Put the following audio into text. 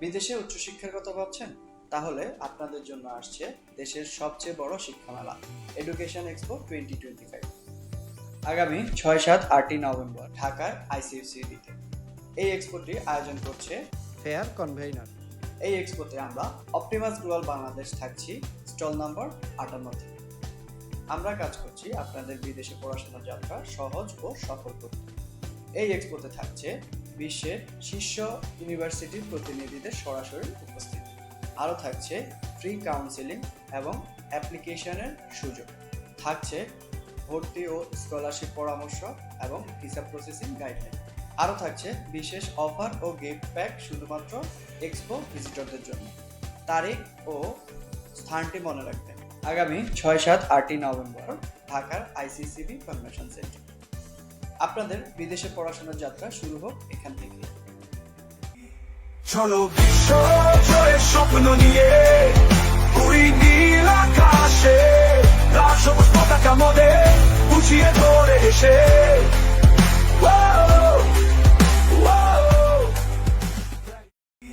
বিদেশে উচ্চশিক্ষার কথা ভাবছেন? তাহলে আপনাদের জন্য আসছে দেশের সবচেয়ে বড় শিক্ষা মেলা education expo twenty twenty five আগামী ছয় সাত আটই নভেম্বর ঢাকার আইসিএফসিডিতে এই এক্সপোটি আয়োজন করছে ফেয়ার কনভেইনার এই এক্সপোতে আমরা অপটিমাস গ্লোবাল বাংলাদেশ থাকছি স্টল নাম্বার আটান্ন থেকে। আমরা কাজ করছি আপনাদের বিদেশে পড়াশোনার যাত্রা সহজ ও সফল করতে। এই এক্সপোতে থাকছে বিশ্বের শীর্ষ ইউনিভার্সিটির প্রতিনিধিদের সরাসরি উপস্থিতি। আরও থাকছে ফ্রি কাউন্সেলিং এবং অ্যাপ্লিকেশনের সুযোগ। থাকছে ভর্তি ও স্কলারশিপ পরামর্শ এবং ভিসা প্রসেসিং গাইডলাইন আরও থাকছে বিশেষ অফার ও গিফট প্যাক শুধুমাত্র এক্সপো ভিজিটরদের জন্য। তারিখ ও স্থানটি মনে রাখবেন। আগামী ছয় সাত আটই নভেম্বর ঢাকার আইসিসিবি কনভেনশন সেন্টার আপনাদের বিদেশে পড়াশোনার যাত্রা শুরু হোক এখান থেকে। চলো বিশ্ব জয়ের স্বপ্ন নিয়ে।